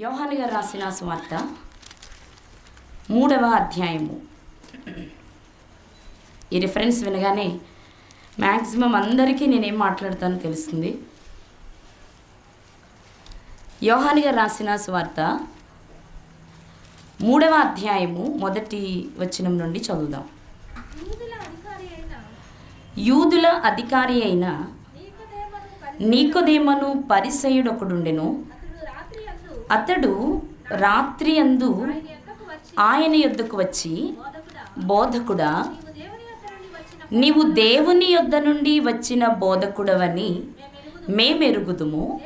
యోహాను గారు రాసిన సువార్త మూడవ అధ్యాయము. ఈ రిఫరెన్స్ వినగానే మ్యాక్సిమం అందరికీ నేనేం మాట్లాడతానో తెలుస్తుంది? యోహాని గారు రాసిన సువార్త మూడవ అధ్యాయము మొదటి వచనం నుండి చదువుదాం. యూదుల అధికారి అయిన నీకొదేమను పరి- నీకొదేమను పరిసయుడొకడుండెను. రాత్రి అతడు రాత్రి అందు ఆయన వచ్చి యొద్దకు వచ్చి బోధకుడా నీవు దేవుని యొద్ద నుండి వచ్చిన బోధకుడవని మేమెరుగుదుము.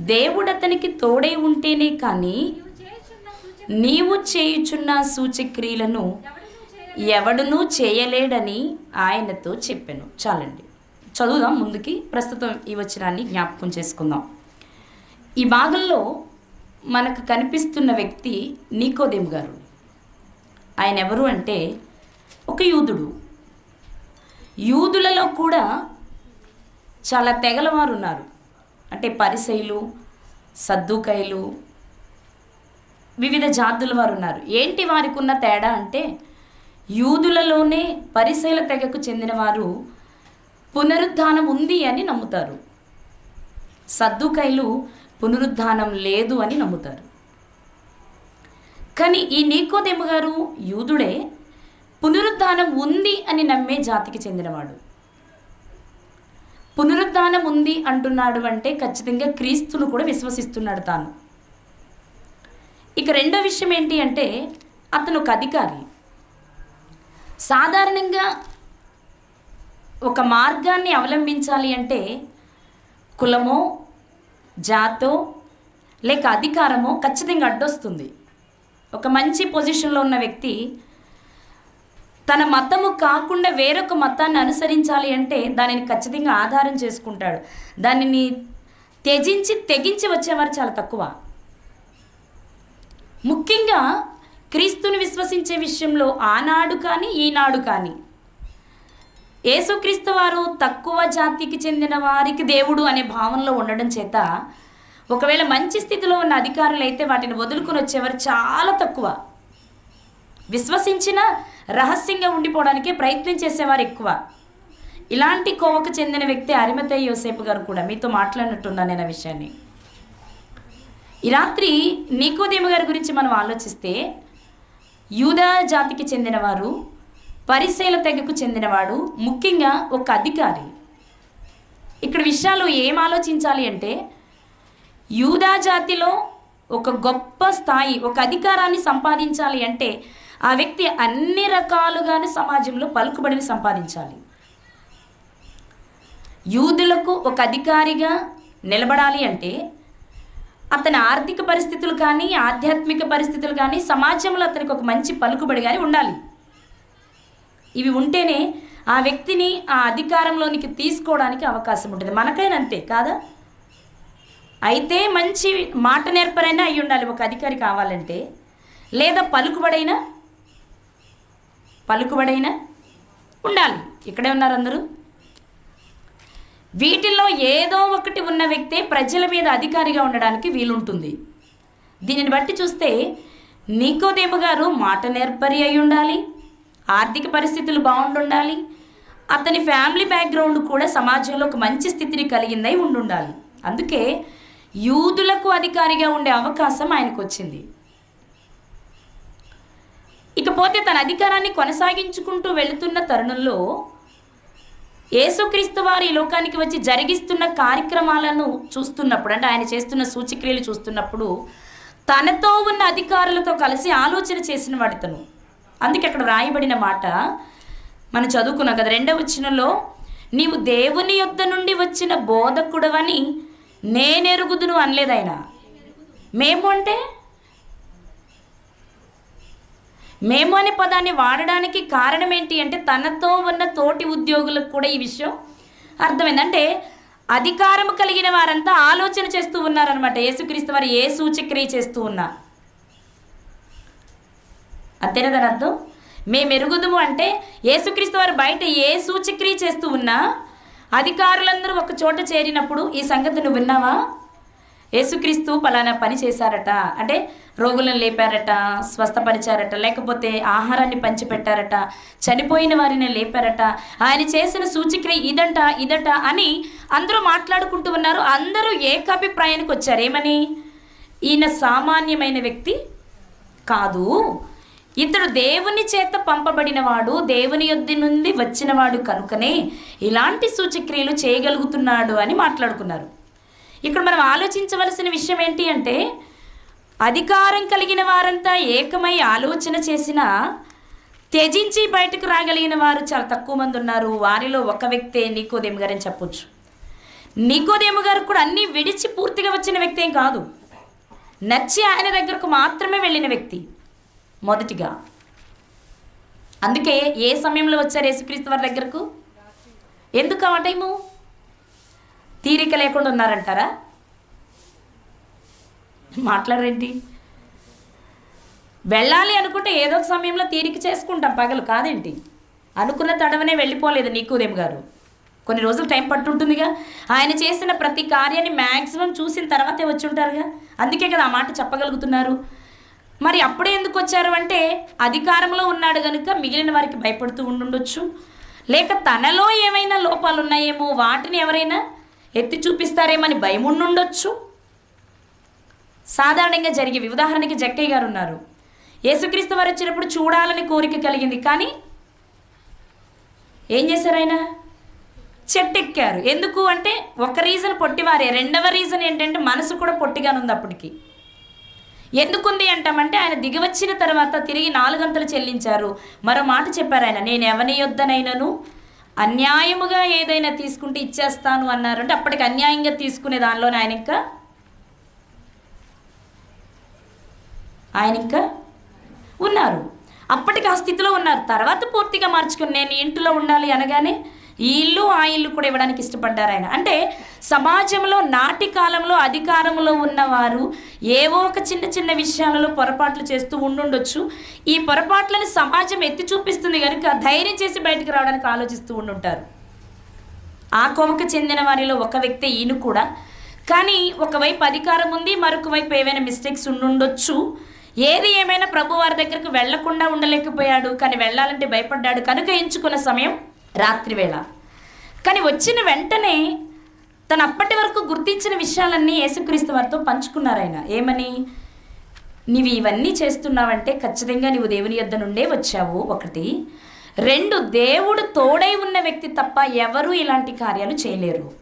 దేవుడతనికి తోడై తోడై ఉంటేనే కానీ నీవు చేయుచున్న సూచక్రియలను ఎవడునూ ఎవడునూ చేయలేడని ఆయనతో చెప్పాను. చాలండి. చదువుదాం ముందుకి. ప్రస్తుతం ఈ వచనాన్ని జ్ఞాపకం చేసుకుందాం. ఈ భాగంలో మనకు కనిపిస్తున్న వ్యక్తి నీకోదేమ్ గారు? ఆయన ఎవరు అంటే ఒక యూదుడు. యూదులలో కూడా చాలా తెగలవారు ఉన్నారు అంటే పరిసైలు సద్దుకైలు వివిధ జాతుల వారు ఉన్నారు ఏంటి వారికి ఉన్న తేడా అంటే యూదులలోనే పరిశైల తెగకు చెందిన వారు పునరుద్ధానం ఉంది అని నమ్ముతారు. సద్దుకైలు పునరుద్ధానం లేదు అని నమ్ముతారు. కానీ ఈ నీకోదేమ గారు యూదుడే పునరుద్ధానం ఉంది అని నమ్మే జాతికి చెందినవాడు. పునరుద్ధానం ఉంది అంటున్నాడు అంటే ఖచ్చితంగా క్రీస్తును కూడా విశ్వసిస్తున్నాడు తాను. ఇక రెండో విషయం ఏంటి అంటే అతను ఒక అధికారి. సాధారణంగా ఒక మార్గాన్ని అవలంబించాలి అంటే కులమో జాతో లేక అధికారమో ఖచ్చితంగా అడ్డొస్తుంది. ఒక మంచి పొజిషన్లో ఉన్న వ్యక్తి తన మతము కాకుండా వేరొక మతాన్ని అనుసరించాలి అంటే దానిని ఖచ్చితంగా ఆధారం చేసుకుంటాడు. దానిని త్యజించి తెగించి వచ్చేవారు చాలా తక్కువ. ముఖ్యంగా క్రీస్తుని విశ్వసించే విషయంలో ఆనాడు కానీ ఈనాడు కానీ యేసుక్రీస్తు వారు తక్కువ జాతికి చెందిన వారికి దేవుడు అనే భావనలో ఉండడం చేత ఒకవేళ మంచి స్థితిలో ఉన్న అధికారులు అయితే వాటిని వదులుకొని వచ్చేవారు చాలా తక్కువ. విశ్వసించిన రహస్యంగా ఉండిపోవడానికే ప్రయత్నం చేసేవారు ఎక్కువ. ఇలాంటి కోవకు చెందిన వ్యక్తి అరిమతయ్య యోసేపు గారు కూడా మీతో మాట్లాడినట్టున్నాను నేను ఆ విషయాన్ని. ఈ రాత్రి నీకోదేమ గారి గురించి మనం ఆలోచిస్తే యూదా జాతికి చెందినవారు పరిశీల తెగకు చెందినవాడు ముఖ్యంగా ఒక అధికారి. ఇక్కడ విషయాలు ఏం ఆలోచించాలి అంటే యూదా జాతిలో ఒక గొప్ప స్థాయి ఒక అధికారాన్ని సంపాదించాలి అంటే ఆ వ్యక్తి అన్ని రకాలుగానే సమాజంలో పలుకుబడిని సంపాదించాలి. యూదులకు ఒక అధికారిగా నిలబడాలి అంటే అతని ఆర్థిక పరిస్థితులు కానీ ఆధ్యాత్మిక పరిస్థితులు కానీ సమాజంలో అతనికి ఒక మంచి పలుకుబడి కానీ ఉండాలి. ఇవి ఉంటేనే ఆ వ్యక్తిని ఆ అధికారంలోనికి తీసుకోవడానికి అవకాశం ఉంటుంది. మనకైనా అంతే కాదా? అయితే మంచి మాట నేర్పరైనా అయి ఉండాలి. ఒక అధికారి కావాలంటే లేదా పలుకుబడైనా పలుకుబడైనా ఉండాలి. ఇక్కడే ఉన్నారు అందరూ. వీటిల్లో ఏదో ఒకటి ఉన్న వ్యక్తే ప్రజల మీద అధికారిగా ఉండడానికి వీలుంటుంది. దీనిని బట్టి చూస్తే నీకోదేము గారు మాట నేర్పరి అయి ఉండాలి. ఆర్థిక పరిస్థితులు బాగుండుండాలి. అతని ఫ్యామిలీ బ్యాక్గ్రౌండ్ కూడా సమాజంలో ఒక మంచి స్థితిని కలిగిందై ఉండుండాలి. అందుకే యూదులకు అధికారిగా ఉండే అవకాశం ఆయనకు వచ్చింది ఇకపోతే తన అధికారాన్ని కొనసాగించుకుంటూ వెళుతున్న తరుణంలో యేసుక్రీస్తు వారు ఈ లోకానికి వచ్చి జరిగిస్తున్న కార్యక్రమాలను చూస్తున్నప్పుడు అంటే ఆయన చేస్తున్న సూచక్రియలు చూస్తున్నప్పుడు తనతో ఉన్న అధికారులతో కలిసి ఆలోచన చేసిన వాడితను. అందుకే అక్కడ రాయబడిన మాట మనం చదువుకున్నాం కదా రెండవ వచ్చినలో నీవు దేవుని యొద్ద నుండి వచ్చిన బోధకుడవని నేనెరుగుదును అనలేదు ఆయన. మేము అంటే మేము అనే పదాన్ని వాడడానికి కారణం ఏంటి అంటే తనతో ఉన్న తోటి ఉద్యోగులకు కూడా ఈ విషయం అర్థమైంది. అంటే అధికారం కలిగిన వారంతా ఆలోచన చేస్తూ ఉన్నారనమాట యేసుక్రీస్తు వారు ఏ సూచక్రియ చేస్తూ ఉన్నా. అంతేనా దాని అర్థం మేము ఎరుగుదుము అంటే యేసుక్రీస్తు వారు బయట ఏ సూచక్రియ చేస్తూ ఉన్నా అధికారులందరూ ఒక చోట చేరినప్పుడు ఈ సంగతి నువ్వు విన్నావా? యేసుక్రీస్తు పలానా పని చేశారట. అంటే రోగులను లేపారట స్వస్థపరిచారట లేకపోతే ఆహారాన్ని పంచిపెట్టారట చనిపోయిన వారిని లేపారట. ఆయన చేసిన సూచిక్రియ ఇదట ఇదట అని అందరూ మాట్లాడుకుంటూ ఉన్నారు. అందరూ ఏకాభిప్రాయానికి వచ్చారు. ఏమని? ఈయన సామాన్యమైన వ్యక్తి కాదు. ఇతడు దేవుని చేత పంపబడినవాడు దేవుని యొద్ద నుండి వచ్చినవాడు కనుకనే ఇలాంటి సూచక్రియలు చేయగలుగుతున్నాడు అని మాట్లాడుకున్నారు. ఇక్కడ మనం ఆలోచించవలసిన విషయం ఏంటి అంటే అధికారం కలిగిన వారంతా ఏకమై ఆలోచన చేసినా త్యజించి బయటకు రాగలిగిన వారు చాలా తక్కువ మంది ఉన్నారు. వారిలో ఒక వ్యక్తే నీకోదేమి గారు అని చెప్పొచ్చు. నీకోదేమి గారు కూడా అన్నీ విడిచి పూర్తిగా వచ్చిన వ్యక్తి ఏం కాదు. నచ్చి ఆయన దగ్గరకు మాత్రమే వెళ్ళిన వ్యక్తి. మొదటిగా. అందుకే ఏ సమయంలో వచ్చారు యేసుక్రీస్తు వారి దగ్గరకు? ఎందుకు ఆ టైము? తీరిక లేకుండా ఉన్నారంటారా? మాట్లాడరేంటి? వెళ్ళాలి అనుకుంటే ఏదో ఒక సమయంలో తీరిక చేసుకుంటాం పగలు కాదేంటి? అనుకున్న తడవనే వెళ్ళిపోలేదు నీకుదేం గారు. కొన్ని రోజులు టైం పట్టుంటుందిగా. ఆయన చేసిన ప్రతి కార్యాన్ని మ్యాక్సిమం చూసిన తర్వాతే వచ్చి ఉంటారుగా. అందుకే కదా ఆ మాట చెప్పగలుగుతున్నారు. మరి అప్పుడే ఎందుకు వచ్చారు అంటే అధికారంలో ఉన్నాడు కనుక మిగిలిన వారికి భయపడుతూ ఉండుండొచ్చు. లేక తనలో ఏమైనా లోపాలు ఉన్నాయేమో వాటిని ఎవరైనా ఎత్తి చూపిస్తారేమని భయం ఉండుండొచ్చు సాధారణంగా జరిగే ఉదాహరణకి జక్కయ్య గారు ఉన్నారు. యేసుక్రీస్తు వారు వచ్చినప్పుడు చూడాలని కోరిక కలిగింది. కానీ ఏం చేశారు ఆయన? చెట్టెక్కారు. ఎందుకు అంటే ఒక రీజన్ పొట్టివారే. రెండవ రీజన్ ఏంటంటే మనసు కూడా పొట్టిగానే ఉంది అప్పటికి. ఎందుకుంది అంటామంటే ఆయన దిగివచ్చిన తర్వాత తిరిగి నాలుగంతలు చెల్లించారు. మరో మాట చెప్పారు ఆయన నేను ఎవని యొద్దనైనను? అన్యాయముగా ఏదైనా తీసుకుంటే ఇచ్చేస్తాను అన్నారు. అంటే అప్పటికి అన్యాయంగా తీసుకునే దానిలోనే ఆయన ఇంకా ఆయన ఇంకా ఉన్నారు. అప్పటికి ఆ స్థితిలో ఉన్నారు. తర్వాత పూర్తిగా మార్చుకుని నేను ఇంటిలో ఉండాలి అనగానే ఈ ఇల్లు ఆ ఇల్లు కూడా ఇవ్వడానికి ఇష్టపడ్డారు ఆయన. అంటే సమాజంలో నాటి కాలంలో అధికారంలో ఉన్నవారు ఏవో ఒక చిన్న చిన్న విషయాలలో పొరపాట్లు చేస్తూ ఉండుండొచ్చు. ఈ పొరపాట్లను సమాజం ఎత్తి చూపిస్తుంది కనుక ధైర్యం చేసి బయటకు రావడానికి ఆలోచిస్తూ ఉండుంటారు. ఆ కోవకు చెందిన వారిలో ఒక వ్యక్తి ఈయన కూడా. కానీ ఒకవైపు అధికారం ఉంది మరొక వైపు ఏవైనా మిస్టేక్స్ ఉండుండొచ్చు. ఏది ఏమైనా ప్రభు వారి దగ్గరకు వెళ్ళకుండా ఉండలేకపోయాడు కానీ వెళ్ళాలంటే భయపడ్డాడు. కనుక ఎంచుకున్న సమయం రాత్రివేళ. కానీ వచ్చిన వెంటనే తను అప్పటి వరకు గుర్తించిన విషయాలన్నీ యేసుక్రీస్తు వారితో పంచుకున్నారు ఆయన. ఏమని? నీవు ఇవన్నీ చేస్తున్నావంటే ఖచ్చితంగా నీవు దేవుని యొద్ద నుండే వచ్చావు. ఒకటి. రెండు దేవుడు తోడై ఉన్న వ్యక్తి తప్ప ఎవరూ ఇలాంటి కార్యాలు చేయలేరు.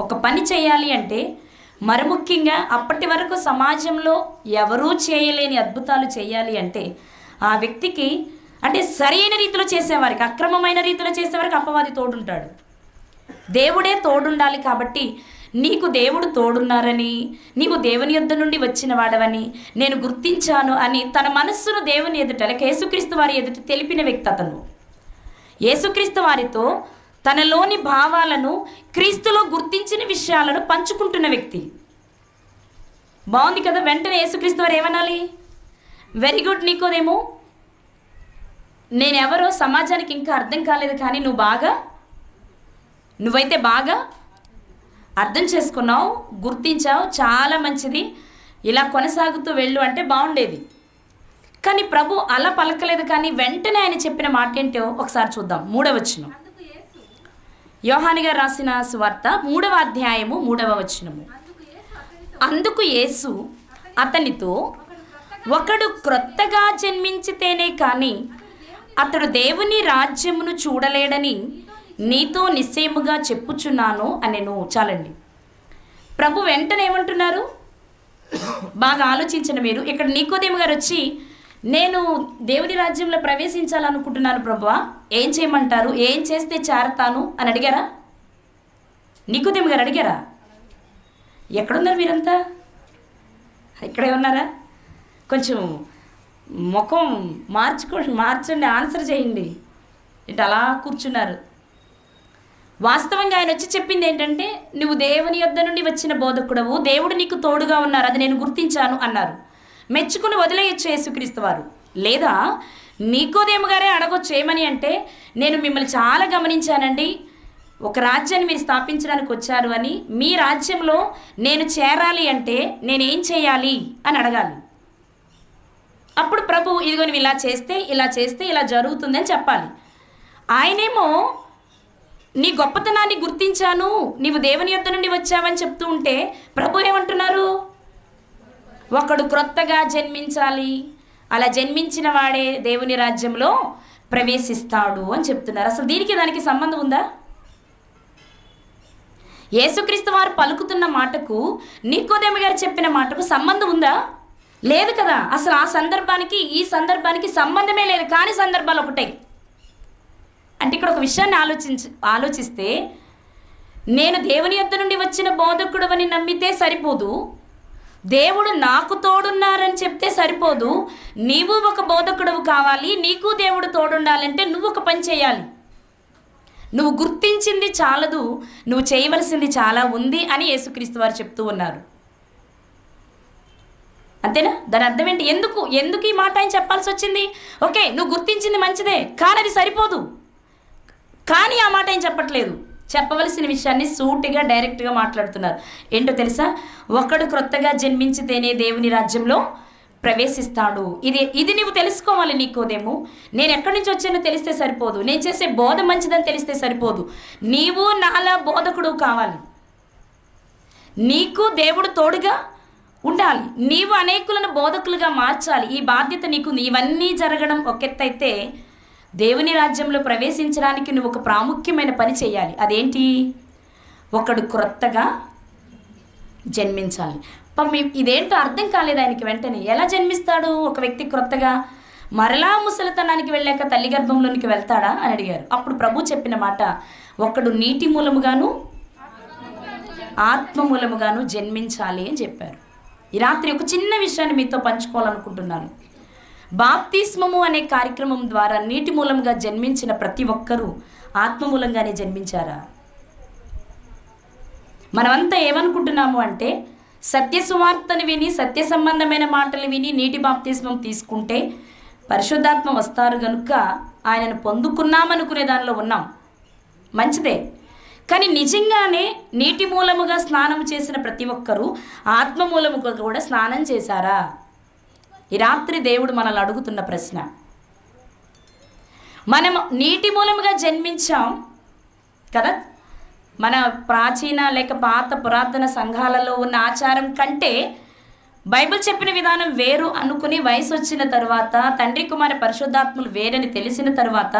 ఒక పని చేయాలి అంటే మరి ముఖ్యంగా అప్పటి వరకు సమాజంలో ఎవరూ చేయలేని అద్భుతాలు చేయాలి అంటే ఆ వ్యక్తికి అంటే సరైన రీతిలో చేసేవారికి అక్రమమైన రీతిలో చేసేవారికి అపవాది తోడుంటాడు. దేవుడే తోడుండాలి కాబట్టి నీకు దేవుడు తోడున్నారని నీవు దేవుని యొద్ద నుండి వచ్చిన వాడవని నేను గుర్తించాను అని తన మనస్సును దేవుని ఎదుట లేక యేసుక్రీస్తు వారి ఎదుట తెలిపిన వ్యక్తి అతను. యేసుక్రీస్తు వారితో తనలోని భావాలను క్రీస్తులో గుర్తించిన విషయాలను పంచుకుంటున్న వ్యక్తి. బాగుంది కదా? వెంటనే యేసుక్రీస్తు వారు ఏమనాలి? వెరీ గుడ్ నీకోదేమో నేనెవరో సమాజానికి ఇంకా అర్థం కాలేదు కానీ నువ్వు బాగా నువ్వైతే బాగా అర్థం చేసుకున్నావు గుర్తించావు చాలా మంచిది. ఇలా కొనసాగుతూ వెళ్ళు అంటే బాగుండేది. కానీ ప్రభు అలా పలకలేదు కానీ వెంటనే ఆయన చెప్పిన మాట ఏంటో ఒకసారి చూద్దాం. మూడవ వచనం. యోహాని గారు రాసిన సువార్త మూడవ అధ్యాయము మూడవ వచనము. అందుకు యేసు అతనితో ఒకడు క్రొత్తగా జన్మించితేనే కానీ అతడు దేవుని రాజ్యమును చూడలేడని నీతో నిశ్చయముగా చెప్పుచున్నాను అనెను. చాలండి. ప్రభు వెంటనే ఏమంటున్నారు? బాగా ఆలోచించిన మీరు. ఇక్కడ నీకోదేమి గారు వచ్చి నేను దేవుని రాజ్యంలో ప్రవేశించాలనుకుంటున్నాను ప్రభువా. ఏం చేయమంటారు? ఏం చేస్తే చేరతాను? అని అడిగారా? నీకోదేమి గారు అడిగారా? ఎక్కడున్నారు మీరంతా? ఇక్కడే ఉన్నారా? కొంచెం ముఖం మార్చుకో మార్చండి ఆన్సర్ చేయండి. ఇటు అలా కూర్చున్నారు. వాస్తవంగా ఆయన వచ్చి చెప్పింది ఏంటంటే నువ్వు దేవుని యొద్ద నుండి వచ్చిన బోధకుడవు. దేవుడు నీకు తోడుగా ఉన్నారు. అది నేను గుర్తించాను అన్నారు. మెచ్చుకుని వదిలేయచ్చు యేసుక్రీస్తు వారు. లేదా నీకోదేము గారే అడగొచ్చు ఏమని అంటే నేను మిమ్మల్ని చాలా గమనించానండి. ఒక రాజ్యాన్ని మీరు స్థాపించడానికి వచ్చారు అని. మీ రాజ్యంలో నేను చేరాలి అంటే నేనేం చేయాలి? అని అడగాలి. ఇదిగో నువ్వు ఇలా చేస్తే ఇలా చేస్తే ఇలా జరుగుతుంది అని చెప్పాలి. ఆయనేమో నీ గొప్పతనాన్ని గుర్తించాను నీవు దేవుని యొద్ద నుండి వచ్చావని చెప్తూ ఉంటే ప్రభు ఏమంటున్నారు? ఒకడు క్రొత్తగా జన్మించాలి. అలా జన్మించిన వాడే దేవుని రాజ్యంలో ప్రవేశిస్తాడు అని చెప్తున్నారు. అసలు దీనికి దానికి సంబంధం ఉందా? యేసుక్రీస్తు వారు పలుకుతున్న మాటకు నీకోదేమి గారు చెప్పిన మాటకు సంబంధం ఉందా? లేదు కదా. అసలు ఆ సందర్భానికి ఈ సందర్భానికి సంబంధమే లేదు. కాని సందర్భాలు ఒకటే. అంటే ఇక్కడ ఒక విషయాన్ని ఆలోచించ ఆలోచిస్తే నేను దేవుని యొద్ద నుండి వచ్చిన బోధకుడు అని నమ్మితే సరిపోదు. దేవుడు నాకు తోడున్నారని చెప్తే సరిపోదు. నీవు ఒక బోధకుడవు కావాలి. నీకు దేవుడు తోడుండాలంటే నువ్వు ఒక పని చేయాలి. నువ్వు గుర్తించింది చాలదు. నువ్వు చేయవలసింది చాలా ఉంది అని యేసుక్రీస్తు వారు చెప్తూ ఉన్నారు. అంతేనా? దాని అర్థం ఏంటి? ఎందుకు? ఎందుకు ఈ మాట ఆయన చెప్పాల్సి వచ్చింది? ఓకే నువ్వు గుర్తించింది మంచిదే కానీ అది సరిపోదు. కానీ ఆ మాట ఆయన చెప్పట్లేదు. చెప్పవలసిన విషయాన్ని సూటిగా డైరెక్ట్గా మాట్లాడుతున్నారు. ఏంటో తెలుసా? ఒకడు క్రొత్తగా జన్మించితేనే దేవుని రాజ్యంలో ప్రవేశిస్తాడు. ఇది ఇది నీవు తెలుసుకోవాలి నీకోదేమో నేను ఎక్కడి నుంచి వచ్చానో తెలిస్తే సరిపోదు. నేను చేసే బోధ మంచిదని తెలిస్తే సరిపోదు. నీవు నాలా బోధకుడు కావాలి. నీకు దేవుడు తోడుగా ఉండాలి. నీవు అనేకులను బోధకులుగా మార్చాలి. ఈ బాధ్యత నీకు ఉంది. ఇవన్నీ జరగడం ఒకెత్తైతే దేవుని రాజ్యంలో ప్రవేశించడానికి నువ్వు ఒక ప్రాముఖ్యమైన పని చేయాలి. అదేంటి? ఒకడు క్రొత్తగా జన్మించాలి. మీ- ఇదేంటో అర్థం కాలేదు ఆయనకి వెంటనే. ఎలా జన్మిస్తాడు? ఒక వ్యక్తి క్రొత్తగా మరలా ముసలితనానికి వెళ్ళాక తల్లి గర్భంలోనికి వెళ్తాడా అని అడిగారు. అప్పుడు ప్రభు చెప్పిన మాట ఒకడు నీటి మూలముగాను ఆత్మ మూలముగాను జన్మించాలి అని చెప్పారు. ఈ రాత్రి ఒక చిన్న విషయాన్ని మీతో పంచుకోవాలనుకుంటున్నాను. బాప్తిస్మము అనే కార్యక్రమం ద్వారా నీటి మూలంగా జన్మించిన ప్రతి ఒక్కరూ ఆత్మ మూలంగానే జన్మించారా? మనమంతా ఏమనుకుంటున్నాము అంటే సత్య సువార్తను విని సత్య సంబంధమైన మాటలు విని నీటి బాప్తిస్మం తీసుకుంటే పరిశుద్ధాత్మ వస్తారు కనుక ఆయనను పొందుకున్నామనుకునే దానిలో ఉన్నాం. మంచిదే. కానీ నిజంగానే నీటి మూలముగా స్నానం చేసిన ప్రతి ఒక్కరూ ఆత్మ మూలముగా కూడా స్నానం చేశారా? ఈ రాత్రి దేవుడు మనల్ని అడుగుతున్న ప్రశ్న. మనం నీటి మూలముగా జన్మించాం కదా? మన ప్రాచీన లేక పాత పురాతన సంఘాలలో ఉన్న ఆచారం కంటే బైబిల్ చెప్పిన విధానం వేరు అనుకుని వయసు వచ్చిన తర్వాత తండ్రి కుమార పరిశుద్ధాత్ములు వేరని తెలిసిన తర్వాత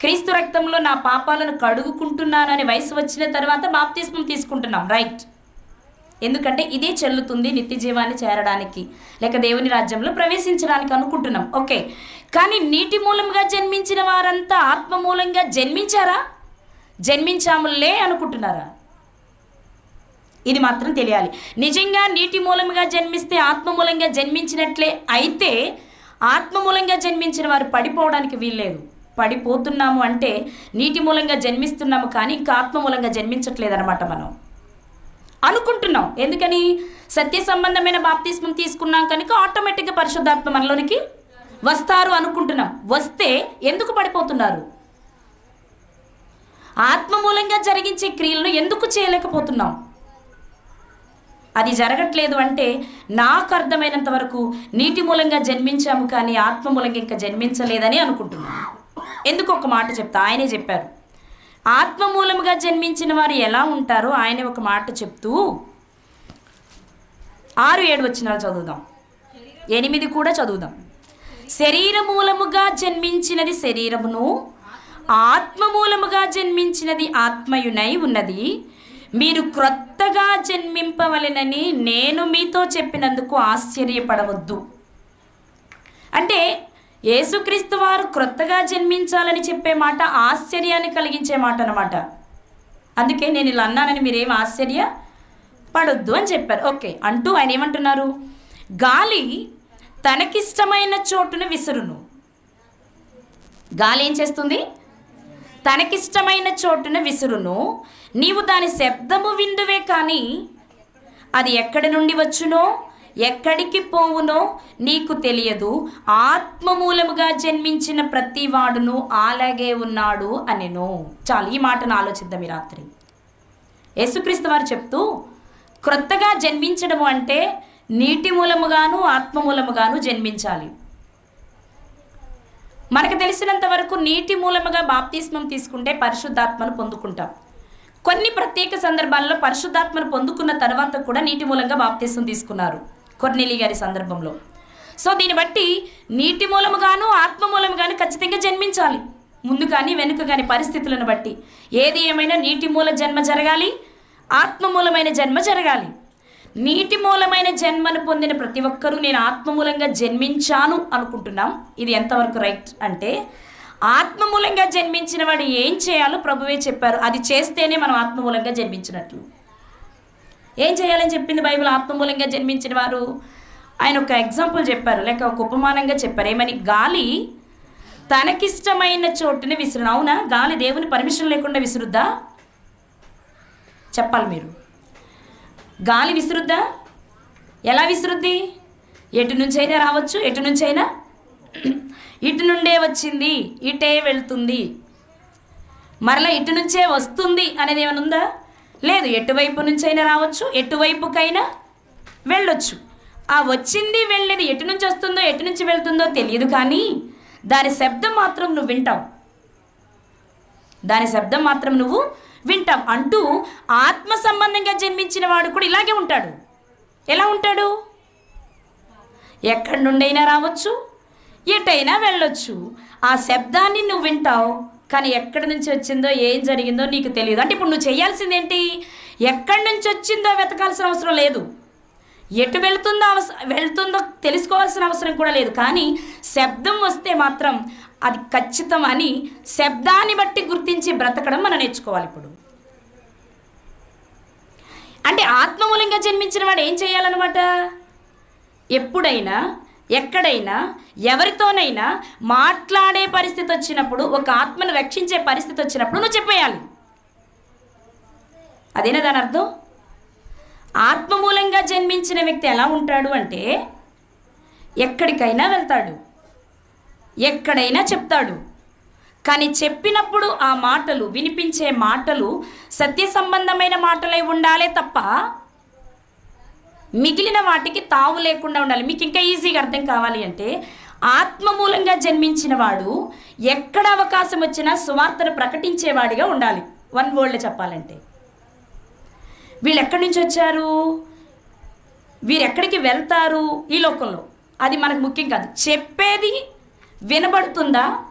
క్రీస్తు రక్తంలో నా పాపాలను కడుగుకుంటున్నానని వయసు వచ్చిన తర్వాత బాప్తిస్మం తీసుకుంటున్నాం రైట్ ఎందుకంటే ఇదే చెల్లుతుంది నిత్య జీవాన్ని చేరడానికి లేక దేవుని రాజ్యంలో ప్రవేశించడానికి అనుకుంటున్నాం. ఓకే. కానీ నీటి మూలంగా జన్మించిన వారంతా ఆత్మ మూలంగా జన్మించారా? జన్మించాములే అనుకుంటున్నారా? ఇది మాత్రం తెలియాలి. నిజంగా నీటి మూలంగా జన్మిస్తే ఆత్మ మూలంగా జన్మించినట్లే అయితే ఆత్మ మూలంగా జన్మించిన వారు పడిపోవడానికి వీల్లేదు. పడిపోతున్నాము అంటే నీటి మూలంగా జన్మిస్తున్నాము కానీ ఇంకా ఆత్మ మూలంగా జన్మించట్లేదన్నమాట మనం. అనుకుంటున్నాం. ఎందుకని? సత్య సంబంధమైన బాప్తిస్మం తీసుకున్నాం కనుక ఆటోమేటిక్గా పరిశుద్ధాత్మ మనలోనికి వస్తారు అనుకుంటున్నాం. వస్తే ఎందుకు పడిపోతున్నారు? ఆత్మ మూలంగా జరిగించే క్రియలను ఎందుకు చేయలేకపోతున్నాం? అది జరగట్లేదు అంటే నాకు అర్థమైనంత వరకు నీటి మూలంగా జన్మించాము కానీ ఆత్మ మూలంగా ఇంకా జన్మించలేదని అనుకుంటున్నాను ఎందుకు ఒక మాట చెప్తా? ఆయనే చెప్పారు. ఆత్మ మూలముగా జన్మించిన వారు ఎలా ఉంటారో ఆయనే ఒక మాట చెప్తూ ఆరు ఏడు వచ్చినాలు చదువుదాం. ఎనిమిది కూడా చదువుదాం. శరీర మూలముగా జన్మించినది శరీరమును ఆత్మ మూలముగా జన్మించినది ఆత్మయునై ఉన్నది. మీరు క్రొత్తగా జన్మింపవలెనని నేను మీతో చెప్పినందుకు ఆశ్చర్యపడవద్దు. అంటే యేసుక్రీస్తు వారు క్రొత్తగా జన్మించాలని చెప్పే మాట ఆశ్చర్యాన్ని కలిగించే మాట అనమాట అందుకే నేను ఇలా అన్నానని మీరేం ఆశ్చర్య పడొద్దు అని చెప్పారు. ఓకే అంటూ ఆయన ఏమంటున్నారు? గాలి తనకిష్టమైన చోటున విసురును. గాలి ఏం చేస్తుంది? తనకిష్టమైన చోటున విసురును. నీవు దాని శబ్దము విందువే కానీ అది ఎక్కడి నుండి వచ్చునో ఎక్కడికి పోవునో నీకు తెలియదు. ఆత్మ మూలముగా జన్మించిన ప్రతి వాడును అలాగే ఉన్నాడు అనెను. చాలు ఈ మాటను ఆలోచిద్దాం ఈ రాత్రి. యేసుక్రీస్తు వారు చెప్తూ క్రొత్తగా జన్మించడము అంటే నీటి మూలముగాను ఆత్మ మూలముగాను జన్మించాలి. మనకు తెలిసినంత వరకు నీటి మూలముగా బాప్తిస్మం తీసుకుంటే పరిశుద్ధాత్మను పొందుకుంటాం. కొన్ని ప్రత్యేక సందర్భాల్లో పరిశుద్ధాత్మను పొందుకున్న తర్వాత కూడా నీటి మూలంగా బాప్తిస్మం తీసుకున్నారు. కొర్నెలి గారి సందర్భంలో. సో దీన్ని బట్టి నీటి మూలముగాను ఆత్మ మూలముగాను ఖచ్చితంగా జన్మించాలి. ముందు కానీ వెనుక కానీ పరిస్థితులను బట్టి. ఏది ఏమైనా నీటి మూల జన్మ జరగాలి ఆత్మ మూలమైన జన్మ జరగాలి. నీటి మూలమైన జన్మను పొందిన ప్రతి ఒక్కరూ నేను ఆత్మ మూలంగా జన్మించాను అనుకుంటున్నాం. ఇది ఎంతవరకు రైట్ అంటే ఆత్మ మూలంగా జన్మించిన వాడు ఏం చేయాలో ప్రభువే చెప్పారు. అది చేస్తేనే మనం ఆత్మ మూలంగా జన్మించినట్లు. ఏం చేయాలని చెప్పింది బైబిల్? ఆత్మమూలంగా జన్మించిన వారు. ఆయన ఒక ఎగ్జాంపుల్ చెప్పారు లేక ఒక ఉపమానంగా చెప్పారు. ఏమని? గాలి తనకిష్టమైన చోటుని విసురును. అవునా? గాలి దేవుని పర్మిషన్ లేకుండా విసురుద్దా? చెప్పాలి మీరు. గాలి విసురుద్దా? ఎలా విసురుద్ది? ఎటు నుంచైనా రావచ్చు ఎటు నుంచైనా? ఇటు నుండే వచ్చింది ఇటే వెళ్తుంది. మరలా ఇటు నుంచే వస్తుంది అనేది ఏమైనా ఉందా? లేదు ఎటువైపు నుంచైనా రావచ్చు ఎటువైపుకైనా వెళ్ళొచ్చు. ఆ వచ్చింది వెళ్ళేది ఎటు నుంచి వస్తుందో ఎటు నుంచి వెళ్తుందో తెలియదు కానీ దాని శబ్దం మాత్రం నువ్వు వింటావు. దాని శబ్దం మాత్రం నువ్వు వింటావు. అంటూ ఆత్మ సంబంధంగా జన్మించిన వాడు కూడా ఇలాగే ఉంటాడు. ఎలా ఉంటాడు? ఎక్కడి నుండైనా రావచ్చు ఎటైనా వెళ్ళొచ్చు. ఆ శబ్దాన్ని నువ్వు వింటావు. కానీ ఎక్కడి నుంచి వచ్చిందో ఏం జరిగిందో నీకు తెలియదు. అంటే ఇప్పుడు నువ్వు చేయాల్సింది ఏంటి ఎక్కడి నుంచి వచ్చిందో వెతకాల్సిన అవసరం లేదు. ఎటు వెళ్తుందో అవస వెళ్తుందో తెలుసుకోవాల్సిన అవసరం కూడా లేదు. కానీ శబ్దం వస్తే మాత్రం అది ఖచ్చితం అని శబ్దాన్ని బట్టి గుర్తించి బ్రతకడం మనం నేర్చుకోవాలి ఇప్పుడు. అంటే ఆత్మమూలంగా జన్మించిన వాడు ఏం చేయాలన్నమాట? ఎప్పుడైనా ఎక్కడైనా ఎవరితోనైనా మాట్లాడే పరిస్థితి వచ్చినప్పుడు ఒక ఆత్మను రక్షించే పరిస్థితి వచ్చినప్పుడు నువ్వు చెప్పేయాలి. అదేనా దాని అర్థం? ఆత్మమూలంగా జన్మించిన వ్యక్తి ఎలా ఉంటాడు అంటే ఎక్కడికైనా వెళ్తాడు. ఎక్కడైనా చెప్తాడు. కానీ చెప్పినప్పుడు ఆ మాటలు వినిపించే మాటలు సత్య సంబంధమైన మాటలై ఉండాలే తప్ప మిగిలిన వాటికి తావు లేకుండా ఉండాలి. మీకు ఇంకా ఈజీగా అర్థం కావాలి అంటే ఆత్మ మూలంగా జన్మించిన వాడు ఎక్కడ అవకాశం వచ్చినా సువార్తను ప్రకటించేవాడిగా ఉండాలి. వన్ వరల్డ్ చెప్పాలంటే. వీళ్ళు ఎక్కడి నుంచి వచ్చారు? వీరు ఎక్కడికి వెళ్తారు? ఈ లోకంలో. అది మనకు ముఖ్యం కాదు. చెప్పేది వినబడుతుందా?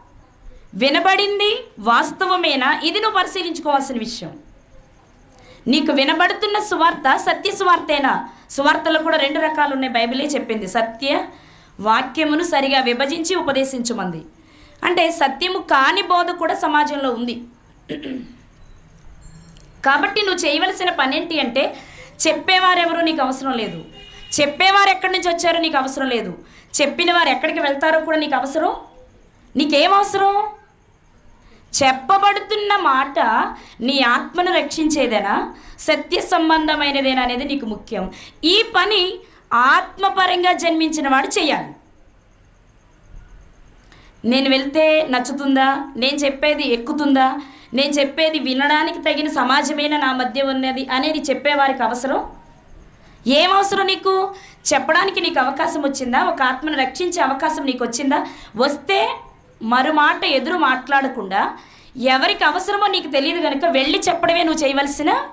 వినబడింది వాస్తవమేనా? ఇది నువ్వు పరిశీలించుకోవాల్సిన విషయం. నీకు వినబడుతున్న సువార్త సత్య సువార్తేనా? సువార్తలో కూడా రెండు రకాలు ఉన్నాయి బైబిలే చెప్పింది. సత్య వాక్యమును సరిగా విభజించి ఉపదేశించమంది. అంటే సత్యము కాని బోధ కూడా సమాజంలో ఉంది. కాబట్టి నువ్వు చేయవలసిన పని ఏంటి అంటే చెప్పేవారెవరూ నీకు అవసరం లేదు. చెప్పేవారు ఎక్కడి నుంచి వచ్చారో నీకు అవసరం లేదు. చెప్పిన వారు ఎక్కడికి వెళ్తారో కూడా నీకు అవసరం? నీకేం అవసరం? చెప్పబడుతున్న మాట నీ ఆత్మను రక్షించేదేనా? సత్య సంబంధమైనదేనా అనేది నీకు ముఖ్యం. ఈ పని ఆత్మపరంగా జన్మించిన వాడు చేయాలి. నేను వెళ్తే నచ్చుతుందా? నేను చెప్పేది ఎక్కుతుందా? నేను చెప్పేది వినడానికి తగిన సమాజమేనా నా మధ్య ఉన్నది అనేది చెప్పేవారికి అవసరం? ఏం అవసరం నీకు? చెప్పడానికి నీకు అవకాశం వచ్చిందా? ఒక ఆత్మను రక్షించే అవకాశం నీకు వచ్చిందా? వస్తే మరో మాట ఎదురు మాట్లాడకుండా ఎవరికి అవసరమో నీకు తెలియదు కనుక వెళ్ళి చెప్పడమే నువ్వు చేయవలసిన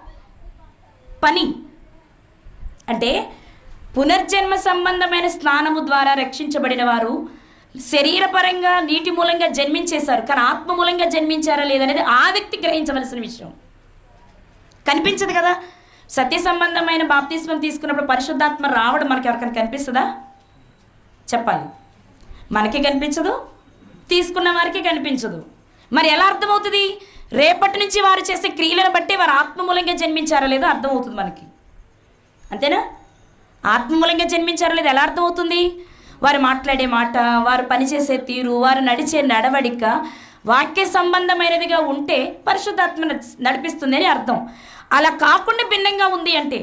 పని. అంటే పునర్జన్మ సంబంధమైన స్నానము ద్వారా రక్షించబడిన వారు శరీరపరంగా నీటి మూలంగా జన్మించేశారు. కానీ ఆత్మ మూలంగా జన్మించారా లేదనేది ఆ వ్యక్తి గ్రహించవలసిన విషయం. కనిపించదు కదా? సత్య సంబంధమైన బాప్తిస్మం తీసుకున్నప్పుడు పరిశుద్ధాత్మ రావడం మనకి ఎవరికైనా కనిపిస్తుందా? చెప్పాలి. మనకి కనిపించదు? తీసుకున్న వారికి కనిపించదు. మరి ఎలా అర్థమవుతుంది? రేపటి నుంచి వారు చేసే క్రియలను బట్టి వారు ఆత్మమూలంగా జన్మించారో లేదో అర్థమవుతుంది మనకి. అంతేనా? ఆత్మమూలంగా జన్మించారో లేదో ఎలా అర్థమవుతుంది? వారు మాట్లాడే మాట వారు పనిచేసే తీరు వారు నడిచే నడవడిక వాక్య సంబంధమైనదిగా ఉంటే పరిశుద్ధాత్మ నడిపిస్తుంది అని అర్థం. అలా కాకుండా భిన్నంగా ఉంది అంటే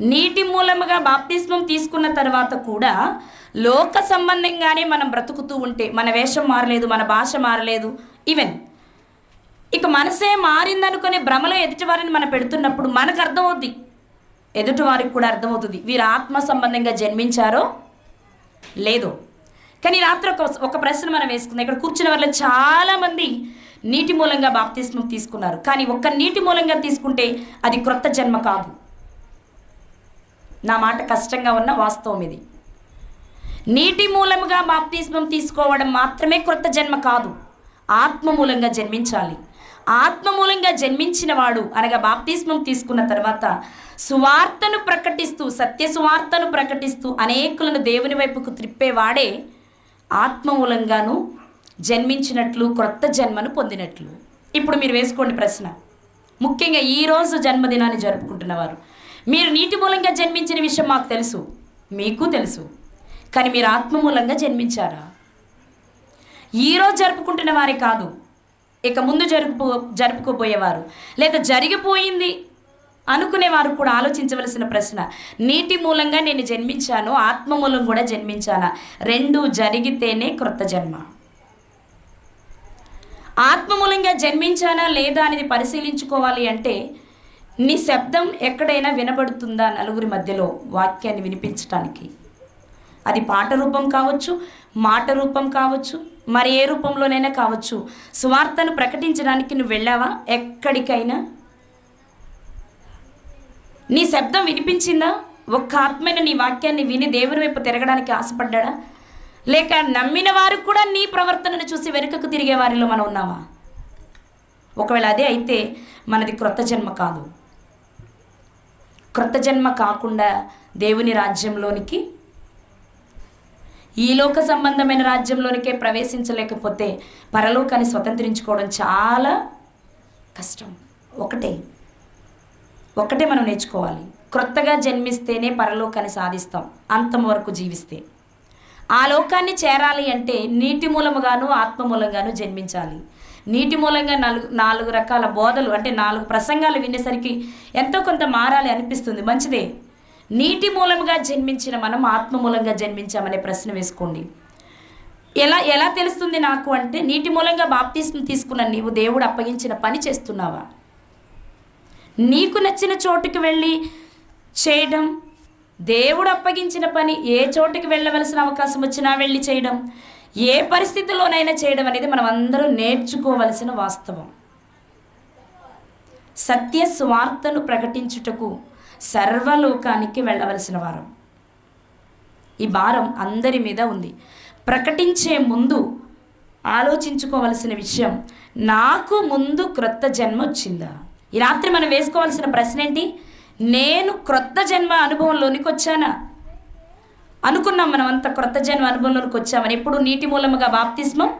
నీటి మూలముగా బాప్తిస్మం తీసుకున్న తర్వాత కూడా లోక సంబంధంగానే మనం బ్రతుకుతూ ఉంటే మన వేషం మారలేదు మన భాష మారలేదు ఈవెన్ ఇక మనసే మారిందనుకునే భ్రమలో ఎదుటివారిని మనం పెడుతున్నప్పుడు మనకు అర్థమవుద్ది. ఎదుటివారికి కూడా అర్థమవుతుంది. వీరు ఆత్మ సంబంధంగా జన్మించారో లేదో. కానీ రాత్రి ఒక ఒక ప్రశ్న మనం వేసుకుందాం. ఇక్కడ కూర్చున్న వల్ల చాలామంది నీటి మూలంగా బాప్తిస్మం తీసుకున్నారు. కానీ ఒక్క నీటి మూలంగా తీసుకుంటే అది క్రొత్త జన్మ కాదు. నా మాట కష్టంగా ఉన్న వాస్తవం ఇది. నీటి మూలముగా బాప్తిస్మం తీసుకోవడం మాత్రమే క్రొత్త జన్మ కాదు. ఆత్మ మూలంగా జన్మించాలి. ఆత్మ మూలంగా జన్మించిన వాడు అనగా బాప్తిస్మం తీసుకున్న తర్వాత సువార్తను ప్రకటిస్తూ సత్య సువార్తను ప్రకటిస్తూ అనేకులను దేవుని వైపుకు త్రిప్పేవాడే ఆత్మ మూలంగాను జన్మించినట్లు క్రొత్త జన్మను పొందినట్లు. ఇప్పుడు మీరు వేసుకోండి ప్రశ్న. ముఖ్యంగా ఈరోజు జన్మదినాన్ని జరుపుకుంటున్నవారు. మీరు నీటి మూలంగా జన్మించిన విషయం మాకు తెలుసు. మీకు తెలుసు. కానీ మీరు ఆత్మ మూలంగా జన్మించారా ఈరోజు జరుపుకుంటున్న వారే కాదు ఇక ముందు జరుపు జరుపుకోబోయేవారు. లేదా జరిగిపోయింది అనుకునేవారు కూడా ఆలోచించవలసిన ప్రశ్న నీటి మూలంగా నేను జన్మించాను ఆత్మ మూలం కూడా జన్మించానా? రెండు జరిగితేనే క్రొత్త జన్మ. ఆత్మ మూలంగా జన్మించానా లేదా అనేది పరిశీలించుకోవాలి అంటే నీ శబ్దం ఎక్కడైనా వినబడుతుందా నలుగురి మధ్యలో వాక్యాన్ని వినిపించటానికి? అది పాట రూపం కావచ్చు మాట రూపం కావచ్చు మరి ఏ రూపంలోనైనా కావచ్చు. సువార్తను ప్రకటించడానికి నువ్వు వెళ్ళావా? ఎక్కడికైనా? నీ శబ్దం వినిపించిందా? ఒక్క ఆత్మైన నీ వాక్యాన్ని విని దేవుని వైపు తిరగడానికి ఆశపడ్డా లేక నమ్మిన వారు కూడా నీ ప్రవర్తనను చూసి వెనుకకు తిరిగే వారిలో మనం ఉన్నామా? ఒకవేళ అదే అయితే మనది క్రొత్త జన్మ కాదు. క్రొత్త జన్మ కాకుండా దేవుని రాజ్యంలోనికి ఈ లోక సంబంధమైన రాజ్యంలోనికే ప్రవేశించలేకపోతే పరలోకాన్ని స్వతంత్రించుకోవడం చాలా కష్టం. ఒకటే. ఒకటే మనం నేర్చుకోవాలి. క్రొత్తగా జన్మిస్తేనే పరలోకాన్ని సాధిస్తాం. అంతం వరకు జీవిస్తే. ఆ లోకాన్ని చేరాలి అంటే నీటి మూలముగాను ఆత్మ మూలంగాను జన్మించాలి. నీటి మూలంగా నాలుగు నాలుగు రకాల బోధలు అంటే నాలుగు ప్రసంగాలు వినేసరికి ఎంతో కొంత మారాలి అనిపిస్తుంది. మంచిదే. నీటి మూలంగా జన్మించిన మనం ఆత్మ మూలంగా జన్మించామనే ప్రశ్న వేసుకోండి. ఎలా ఎలా తెలుస్తుంది నాకు అంటే నీటి మూలంగా బాప్తీసం తీసుకున్న నీవు దేవుడు అప్పగించిన పని చేస్తున్నావా? నీకు నచ్చిన చోటుకి వెళ్ళి చేయడం దేవుడు అప్పగించిన పని ఏ చోటుకి వెళ్ళవలసిన అవకాశం వచ్చినా వెళ్ళి చేయడం ఏ పరిస్థితిలోనైనా చేయడం అనేది మనం అందరూ నేర్చుకోవలసిన వాస్తవం. సత్య స్వార్థను ప్రకటించుటకు సర్వలోకానికి వెళ్ళవలసిన వారం. ఈ భారం అందరి మీద ఉంది. ప్రకటించే ముందు ఆలోచించుకోవలసిన విషయం నాకు ముందు క్రొత్త జన్మ వచ్చిందా? ఈ రాత్రి మనం వేసుకోవాల్సిన ప్రశ్న ఏంటి నేను క్రొత్త జన్మ అనుభవంలోనికి వచ్చానా? అనుకున్నాం మనం అంత క్రొత్త జన్మ అనుభవంలోనికి వచ్చామని. ఎప్పుడు నీటి మూలముగా బాప్తిస్మం?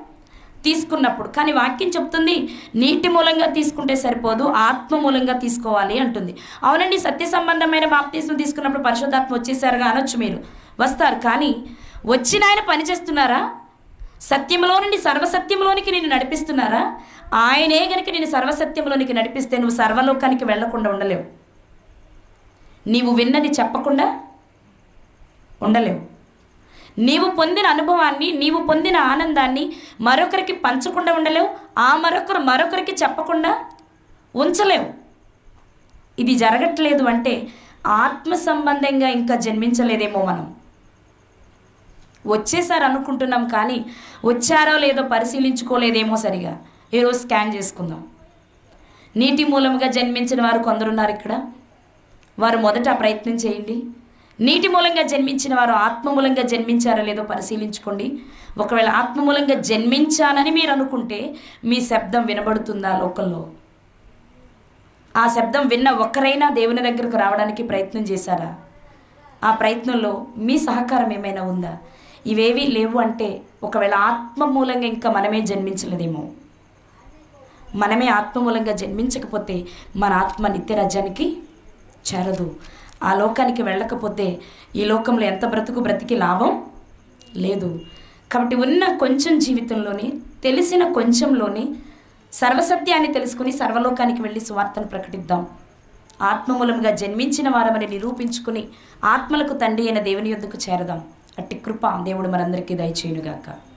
తీసుకున్నప్పుడు. కానీ వాక్యం చెప్తుంది నీటి మూలంగా తీసుకుంటే సరిపోదు ఆత్మ మూలంగా తీసుకోవాలి అంటుంది. అవునండి సత్య సంబంధమైన బాప్తీసం తీసుకున్నప్పుడు పరిశుద్ధాత్మ వచ్చేసారుగా అనొచ్చు మీరు. వస్తారు కానీ వచ్చిన ఆయన పని చేస్తున్నారా? సత్యంలో నుండి సర్వసత్యంలోనికి నేను నడిపిస్తున్నారా? ఆయనే గనుక నేను సర్వసత్యంలోనికి నడిపిస్తే నువ్వు సర్వలోకానికి వెళ్ళకుండా ఉండలేవు. నీవు విన్నది చెప్పకుండా ఉండలేవు. నీవు పొందిన అనుభవాన్ని నీవు పొందిన ఆనందాన్ని మరొకరికి పంచకుండా ఉండలేవు. ఆ మరొకరు మరొకరికి చెప్పకుండా ఉంచలేవు. ఇది జరగట్లేదు అంటే ఆత్మ సంబంధంగా ఇంకా జన్మించలేదేమో మనం. వచ్చేసారు అనుకుంటున్నాం కానీ వచ్చారో లేదో పరిశీలించుకోలేదేమో సరిగా. ఈరోజు స్కాన్ చేసుకుందాం. నీటి మూలముగా జన్మించిన వారు కొందరున్నారు ఇక్కడ. వారు మొదట ప్రయత్నం చేయండి. నీటి మూలంగా జన్మించిన వారు ఆత్మ మూలంగా జన్మించారో లేదో పరిశీలించుకోండి. ఒకవేళ ఆత్మ మూలంగా జన్మించానని మీరు అనుకుంటే మీ శబ్దం వినబడుతుందా లోకల్లో ఆ శబ్దం విన్న ఒక్కరైనా దేవుని దగ్గరకు రావడానికి ప్రయత్నం చేశారా? ఆ ప్రయత్నంలో మీ సహకారం ఏమైనా ఉందా? ఇవేవీ లేవు అంటే ఒకవేళ ఆత్మ మూలంగా ఇంకా మనమే జన్మించలేదేమో. మనమే ఆత్మ మూలంగా జన్మించకపోతే మన ఆత్మ నిత్య రాజ్యానికి చేరదు. ఆ లోకానికి వెళ్ళకపోతే ఈ లోకంలో ఎంత బ్రతుకు బ్రతికి లాభం? లేదు. కాబట్టి ఉన్న కొంచెం జీవితంలోని తెలిసిన కొంచెంలోని సర్వసత్యాన్ని తెలుసుకుని సర్వలోకానికి వెళ్ళి సువార్తను ప్రకటిద్దాం. ఆత్మమూలంగా జన్మించిన వారమని నిరూపించుకుని ఆత్మలకు తండ్రి అయిన దేవుని యొద్దకు చేరదాం. అట్టి కృప దేవుడు మనందరికీ దయచేయునుగాక.